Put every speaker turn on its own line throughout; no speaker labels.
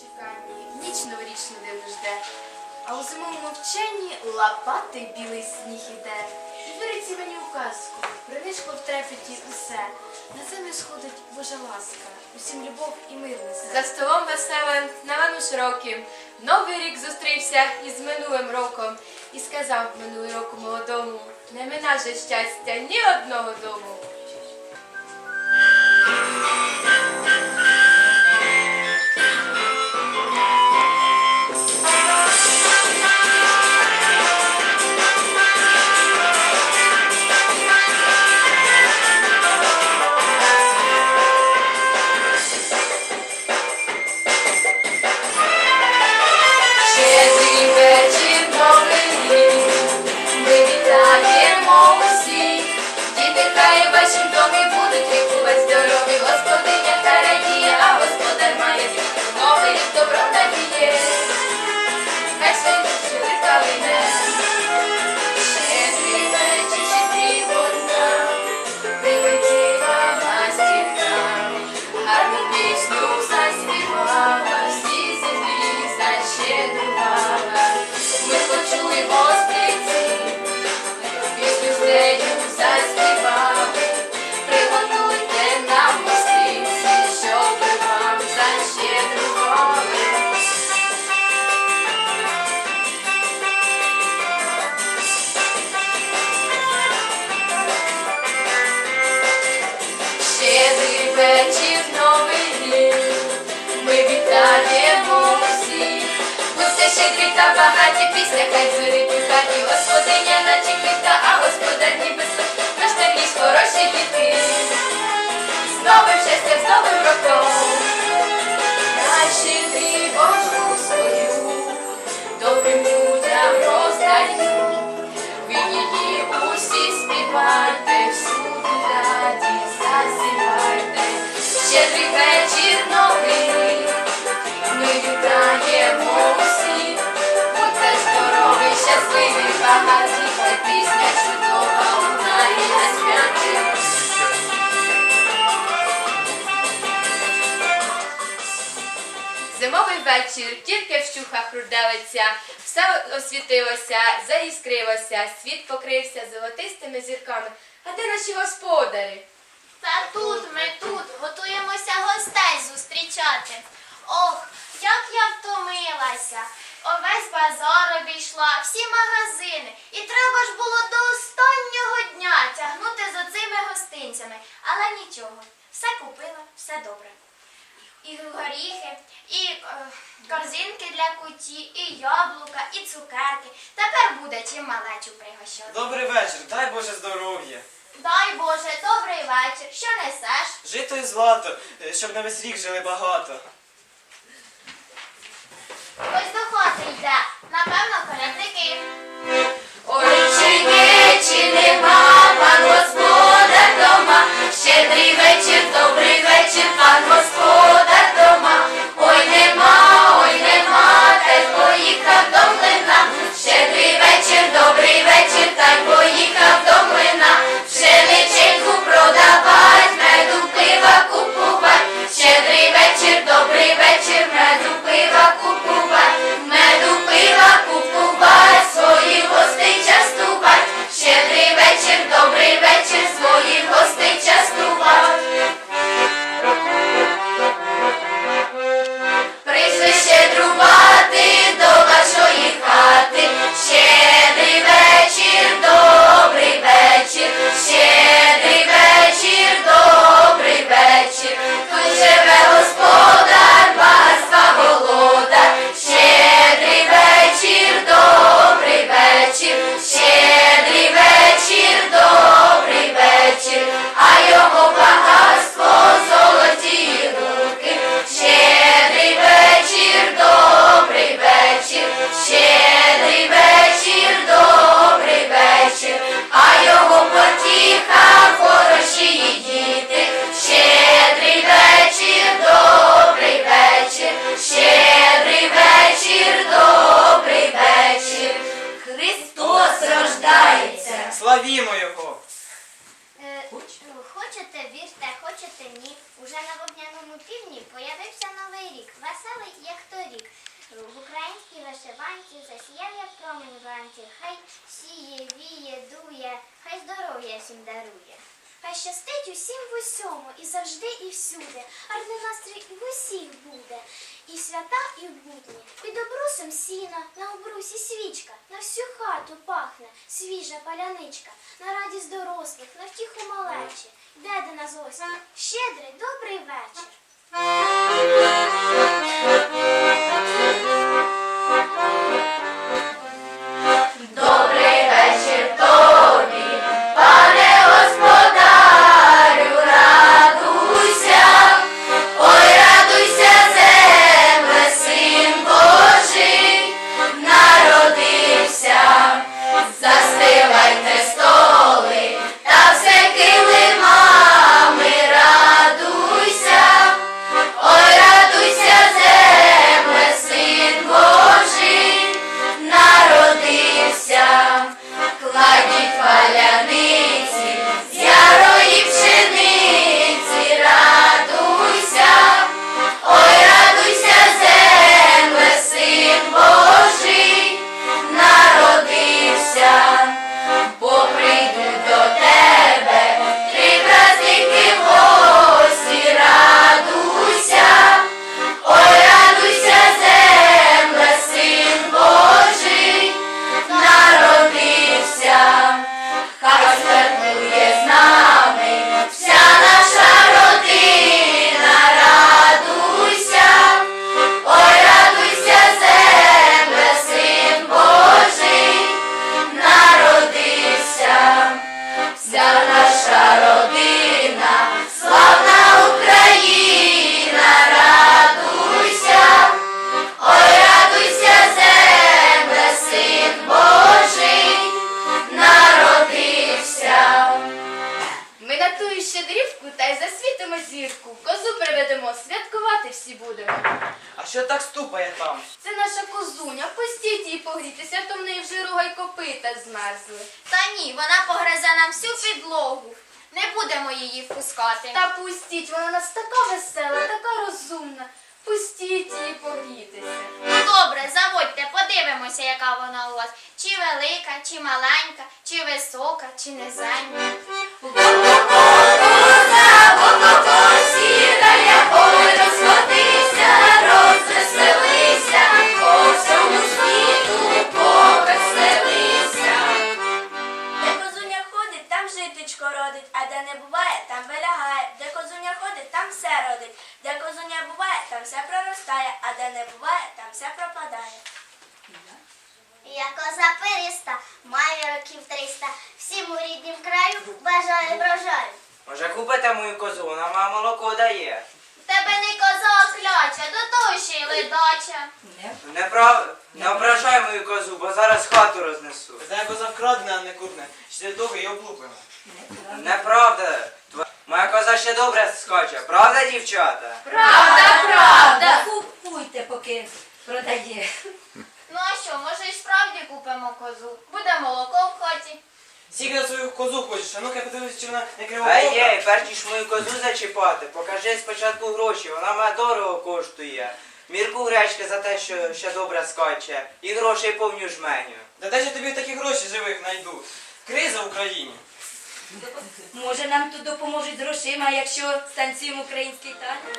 чеканні ніч новорічну дивно жде, а у зимовому вченні лопатий білий сніг іде. І віриться мені у казку, принишкло в трепеті усе. На землю сходить Божа ласка, усім любов і мир несе.
За столом веселим, на вану широким, Новий рік зустрівся із минулим роком і сказав минулий року молодому, не мина же щастя ні одного дому. Зимовий вечір тільки вщуха хрурделиться, все освітилося, заіскрилося, світ покрився золотистими зірками. А де наші господарі?
Та тут ми тут готуємося гостей зустрічати. Ох, втомилася. Увесь базар обійшла, всі магазини. І треба ж було до останнього дня тягнути за цими гостинцями. Але нічого, все купила, все добре. І горіхи, і е, корзинки для куті, і яблука, і цукерки. Тепер буде чим малечу пригощати.
Добрий вечір, дай Боже здоров'я.
Дай Боже, добрий вечір. Що несеш?
Жито і злато, е, щоб на весь рік жили багато.
Ось до. Напевно, колядники.
Ой, чи є, нема, пан господар дома, щедрий вечір, добрий вечір, пан господар
свіжа паляничка, на радість дорослих, на втіху малечі. Йде до нас гості. Щедрий, добрий вечір.
Така весела, така розумна. Пустіть її погрітися.
Добре, заводьте, подивимося, яка вона у вас. Чи велика, чи маленька, чи висока, чи низенька.
Сідає, ой,
Купите мою козу, вона має молоко дає.
У тебе не коза, а кляча, до того ще й ледача.
Не, прав... не ображай мою козу, бо зараз хату рознесу.
Та коза вкрадена, а не курне. Ще того і облупимо.
Неправда. Тва- Моя коза ще добре скаче, правда, дівчата?
Правда, правда.
Купуйте, поки продає.
Ну а що, може і справді купимо козу? Буде молоко в хаті.
Тільки на свою козу хочеш, а ну-ка подивись, чи вона не
крива.
Ай
ей, перш мою козу зачіпати, покажи спочатку гроші, вона мене дорого коштує. Мірку гречки за те, що ще добре скаче, і грошей повню жменю.
Да де ж я тобі такі гроші живих найду? Криза в Україні.
Може, нам тут допоможуть грошима, якщо станцюємо український танець?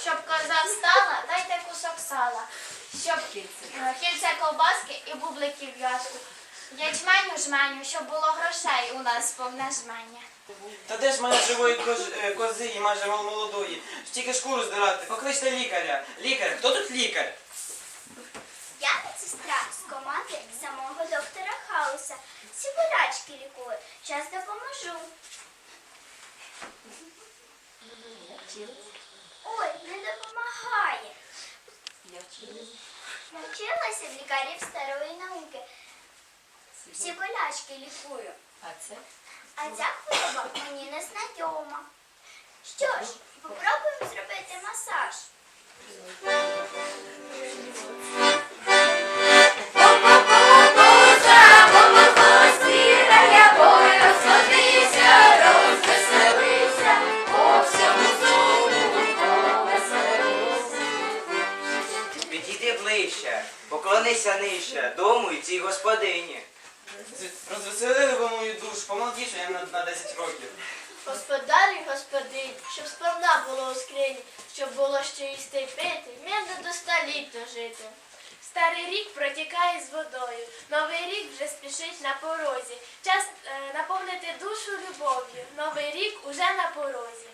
Щоб коза встала, дайте кусок сала. Щоб кільця ковбаски і бубликів в'язку. Ячменю жменю, щоб було грошей у нас повне жменя.
Та де ж мене живої коз- е, кози і майже мол- молодої? Тільки шкуру здирати. Покличте лікаря. Лікар, хто тут лікар?
Я медсестра з команди самого доктора Хауса. Всі болячки лікую. Час допоможу. Ой, не допомагає. Навчилася в лікарів старої науки. Всі болячки лікую.
А це?
А ця хвороба мені не знайома. Що ж, попробуємо зробити масаж.
Поклонися дому і цій господині.
Розвеселили ви мою душу, помолодіше я на, на 10 років.
Господарі, господині, щоб сповна було у скрині, щоб було що їсти й пити, м'яно до ста літ дожити. Старий рік протікає з водою, новий рік вже спішить на порозі. Час е, наповнити душу любов'ю, новий рік уже на порозі.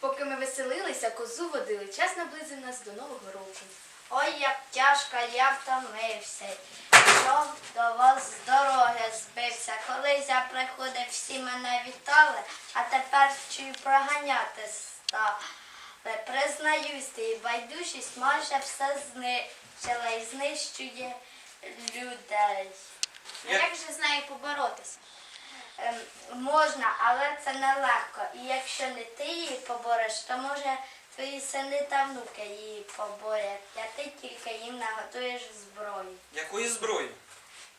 Поки ми веселилися, козу водили, час наблизив нас до Нового року.
Ой, як тяжко я втомився. Йшов до вас з дороги збився. Колись я приходив, всі мене вітали, а тепер чую проганяти стали. Признаюсь, і байдужість майже все знищила і знищує людей.
А як же з нею поборотися?
Ем, можна, але це нелегко. І якщо не ти її побореш, то може твої сини та внуки її поборять, а ти тільки їм наготуєш зброю.
Якої зброї?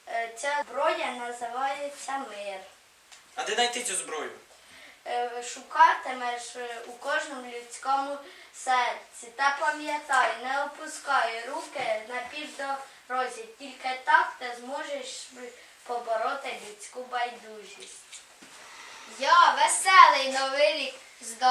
Е, Ця зброя називається мир.
А де знайти цю зброю?
Е, Шукатимеш е, у кожному людському серці. Та пам'ятай, не опускай руки на півдорозі. Тільки так ти зможеш побороти людську байдужість.
Я веселий новий рік. З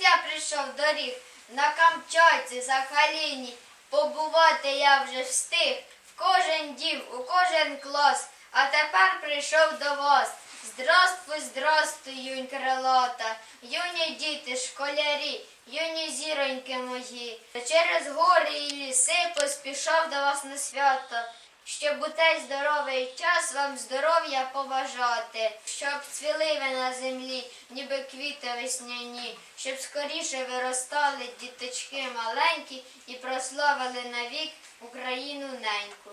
я прийшов до ріг. На Камчатці, Сахаліні. Побувати я вже встиг. В кожен дім, у кожен клас. А тепер прийшов до вас. Здравствуй, здравствуй, юнь крилата, юні діти, школярі, юні зіроньки мої. Через гори і ліси поспішав до вас на свято, щоб у той здоровий час вам здоров'я побажати, щоб цвіли ви на землі, ніби квіти весняні, щоб скоріше виростали діточки маленькі і прославили навік Україну неньку.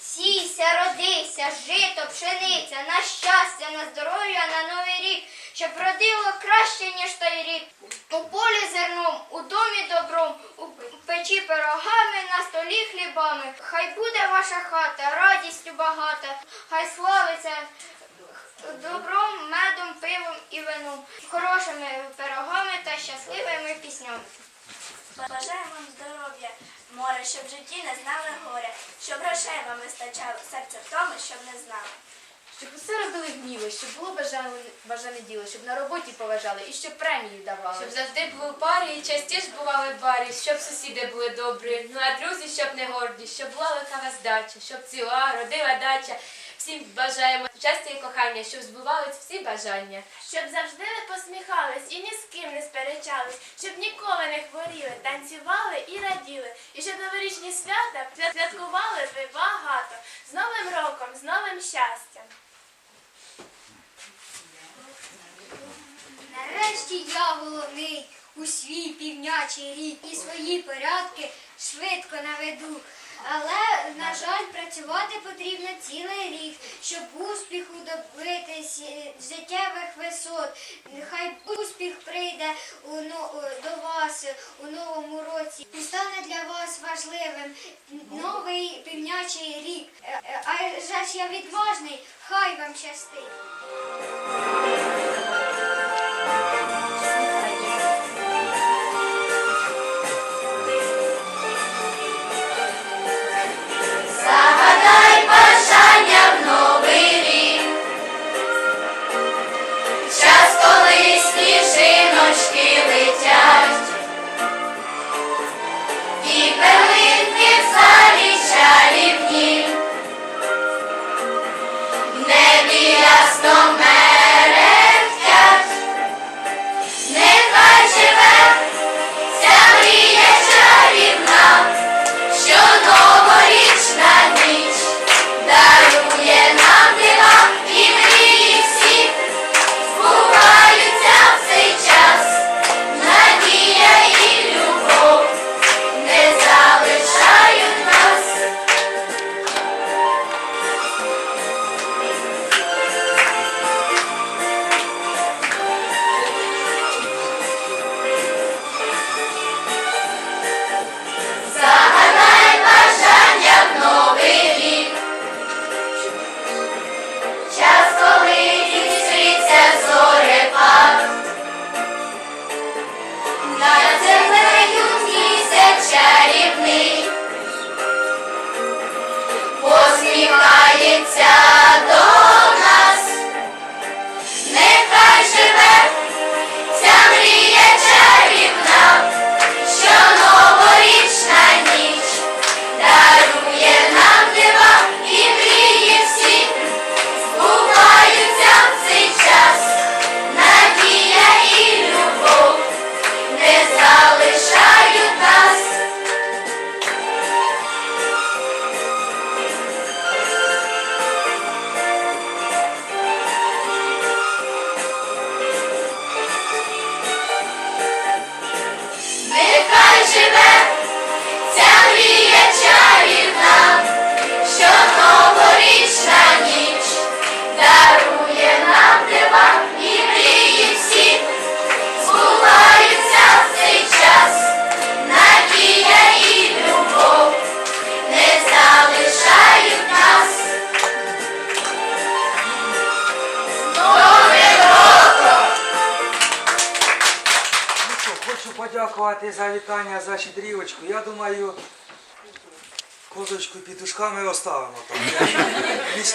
Сійся, родися, жито, пшениця, на щастя, на здоров'я, на новий рік, щоб родило краще, ніж той рік. У полі зерном, у домі добром, у печі пирогами, на столі хлібами. Хай буде ваша хата, радістю багата, хай славиться добром, медом, пивом і вином, хорошими пирогами та щасливими піснями.
Бажаємо вам здоров'я, море, щоб в житті не знали горя, щоб грошей вам вистачало, серце в тому, щоб не знали.
Щоб усе робили вміло, щоб було бажане, бажане діло, щоб на роботі поважали і щоб премію давали.
Щоб завжди були в парі і частіше бували в барі, щоб сусіди були добрі, ну а друзі, щоб не горді, щоб була велика здача, щоб ціла, родила дача. Всім бажаємо щастя і кохання, щоб збувались всі бажання.
Щоб завжди не посміхались і ні з ким не сперечались, щоб ніколи не хворіли, танцювали і раділи, і щоб новорічні свята святкували ви багато. З Новим роком, з новим щастям.
Нарешті я головний у свій півнячий рік і свої порядки швидко наведу. Але, на жаль, працювати потрібно цілий рік, щоб успіху добитись е, життєвих висот. Нехай успіх прийде у, но- до вас у новому році і стане для вас важливим новий півнячий рік. Е, А ж я відважний, хай вам щастить.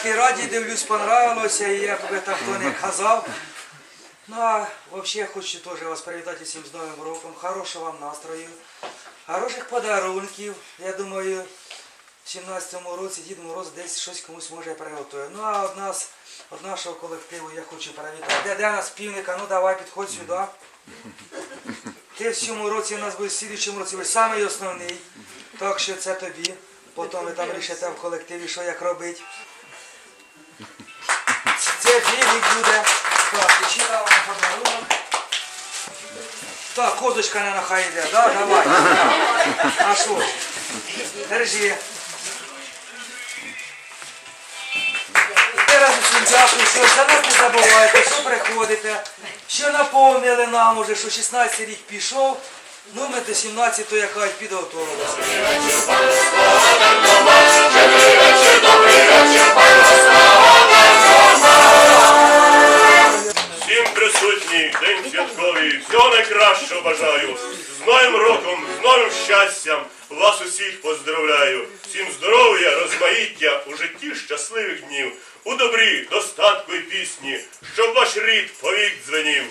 Я раді дивлюсь, понравилося, і як би там хто не казав. Ну а взагалі хочу теж вас привітати всім з Новим роком. Хорошого вам настрою, хороших подарунків. Я думаю, в 17-му році Дід Мороз десь щось комусь може приготує. Ну а од нас, від нашого колективу я хочу привітати. Де, де нас півника? Ну давай підходь сюди. Ти в цьому році у нас будеш в слідчому році ви самий основний. Так що це тобі. Потім ви там рішите в колективі, що як робити. Це Філік буде. Так, дам вам подарунок. Так, козочка не нахай йде, да? Давай. А що? ж? Держи. Ще раз усім дякую, що за нас не забувайте, що приходите, що наповнили нам уже, що 16 рік пішов, ну ми до 17-го якась підготовилися.
Присутні, день святковий, всього найкращого бажаю. З Новим роком, з новим щастям вас усіх поздравляю. Всім здоров'я, розмаїття у житті щасливих днів, у добрі, достатку і пісні, щоб ваш рід повік дзвенів.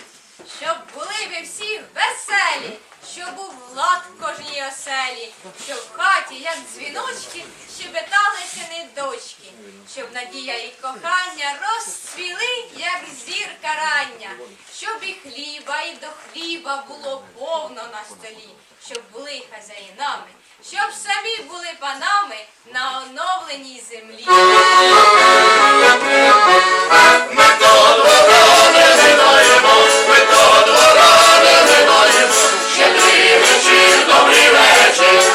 Щоб були ви всі веселі, щоб був лад в кожній оселі, щоб в хаті, як дзвіночки, щебетали сини дочки, щоб надія і кохання розцвіли, як зірка рання, щоб і хліба, і до хліба було повно на столі, щоб були хазяїнами, щоб самі були панами на оновленій землі.
only ratchet.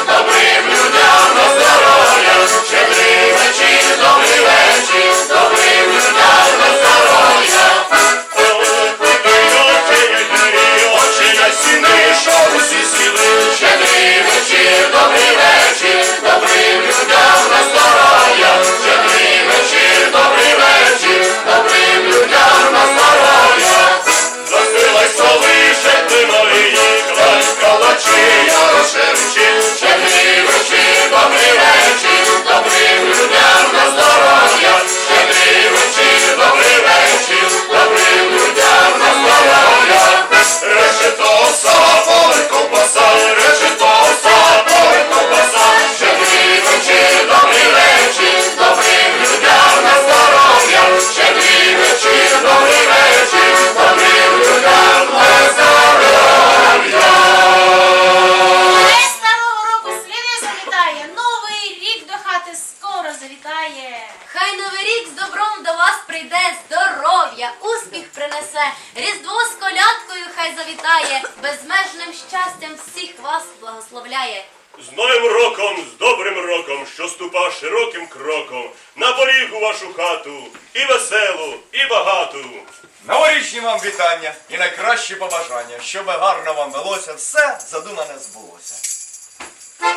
Завітає.
Хай новий рік з добром до вас прийде, здоров'я, успіх принесе, Різдво з колядкою хай завітає, безмежним щастям всіх вас благословляє.
З Новим роком, з добрим роком, що ступа широким кроком, на поріг у вашу хату, і веселу, і багату.
Новорічні вам вітання і найкращі побажання, щоб гарно вам велося, все задумане збулося.
За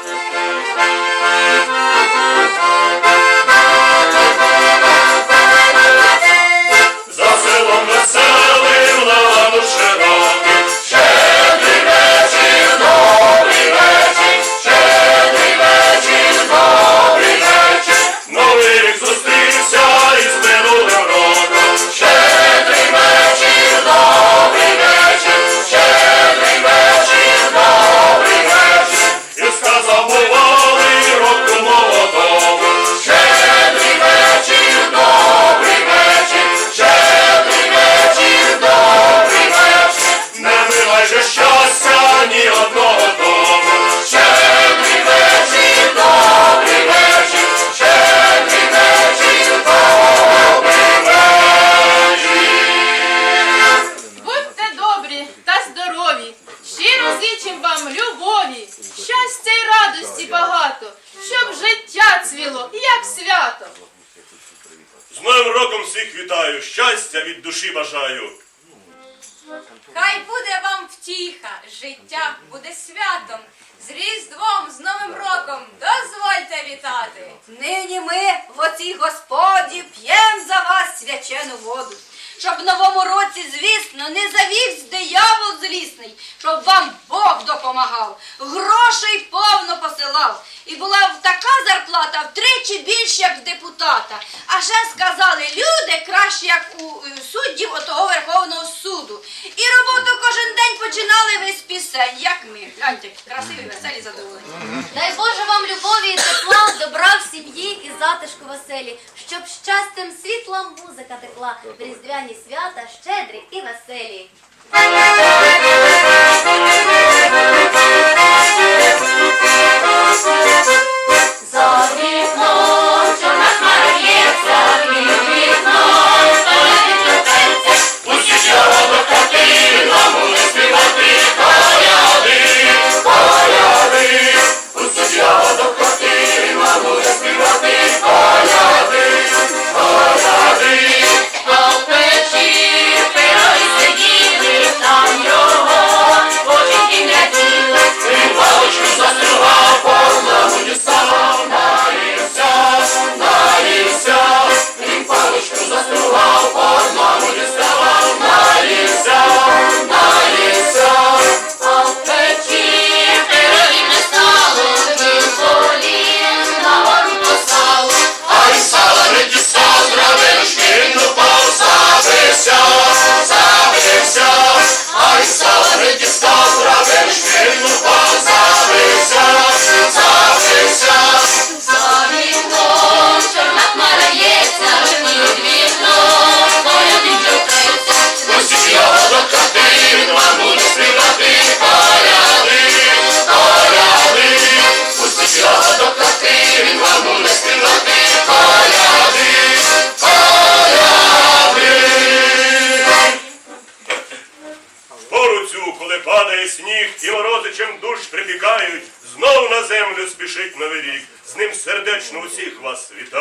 селом
А ще сказали, люди краще, як у е, суддів отого Верховного суду. І роботу кожен день починали з пісень, як ми. Гляньте, красиві, веселі, задоволені.
Дай Боже вам любові і тепла, добра в сім'ї і затишку веселі, щоб щастям світла музика текла, в різдвяні свята щедрі і веселі.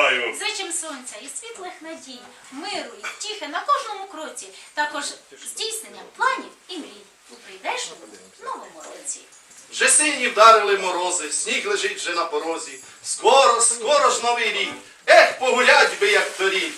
Вітаю.
Зичим сонця і світлих надій, миру і втіхи на кожному кроці, також здійснення планів і мрій у прийдешньому новому році.
Вже сині вдарили морози, сніг лежить вже на порозі. Скоро, скоро ж новий рік. Ех, погулять би, як торік.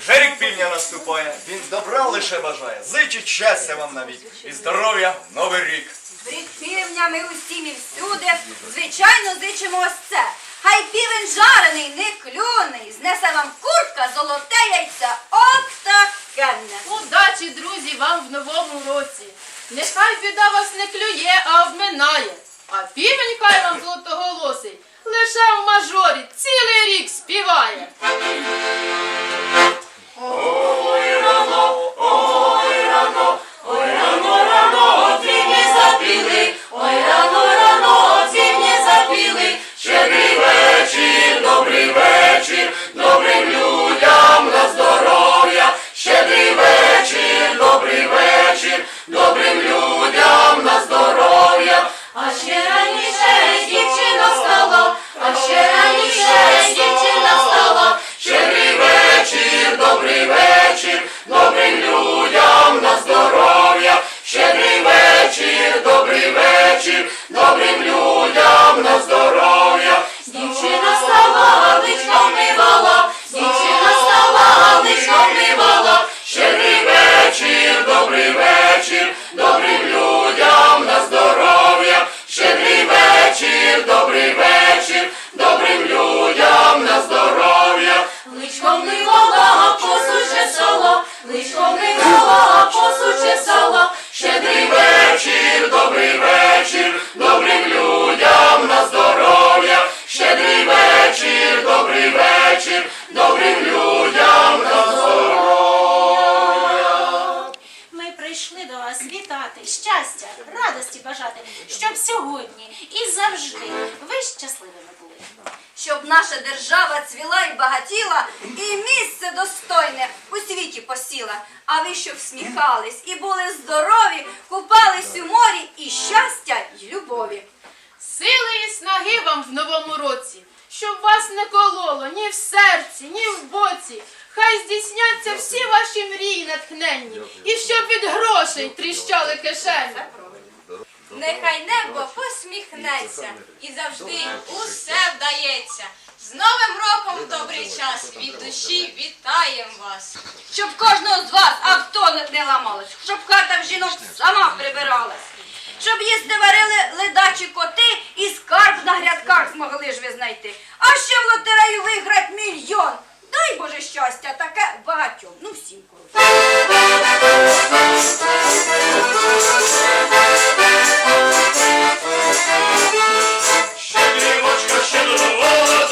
Вже рік півня наступає, він добра лише бажає. Зичить щастя вам навік і здоров'я в новий рік.
Рік півня ми усім і всюди, звичайно, зичимо ось це. Хай півень жарений, не клюний, знесе вам куртка, золоте яйця, от такенне.
Удачі, друзі, вам в новому році. Нехай біда вас не клює, а обминає. А півень хай вам золотоголосий
держава цвіла і багатіла, і місце достойне у світі посіла. А ви щоб всміхались і були здорові, купались у морі і щастя, й любові.
Сили і снаги вам в новому році, щоб вас не кололо ні в серці, ні в боці. Хай здійсняться всі ваші мрії натхненні, і щоб від грошей тріщали кишені.
Нехай небо посміхнеться і завжди
Усе вдається.
З Новим роком добрий час. Від душі вітаємо вас. Щоб кожного з вас авто не- ламалось, щоб хата в жінок сама прибиралась. Щоб їсти варили ледачі коти і скарб на грядках змогли ж ви знайти. А ще в лотерею виграти мільйон. Дай Боже щастя, таке багатьом. Ну всім коротше.
Щедрівочка, щедрувала,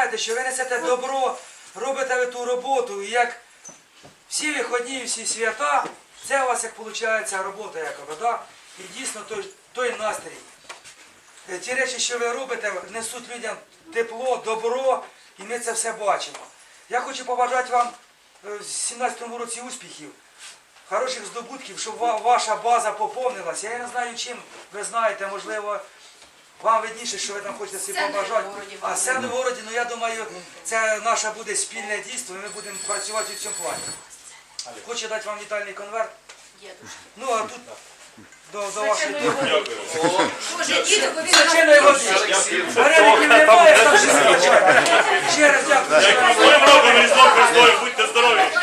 знаєте, що ви несете добро, робите ви ту роботу, і як всі виходні, всі свята, це у вас як виходить робота якоби, да? І дійсно той, той настрій. Е, Ті речі, що ви робите, несуть людям тепло, добро, і ми це все бачимо. Я хочу побажати вам е, в 17 році успіхів хороших здобутків, щоб ваша база поповнилася. Я не знаю чим, ви знаєте, можливо, вам видніше, що ви там хочете собі побажати. А сцени в городі, ну я думаю, це наше буде спільне дійство, і ми будемо працювати в цьому плані. Хочу дати вам вітальний конверт. Ну, а тут до, до вашої
Дякую.
Боже, діду, ви
Свяченої води. Вареників немає, там ще звичайно. Ще раз дякую.
будьте здорові!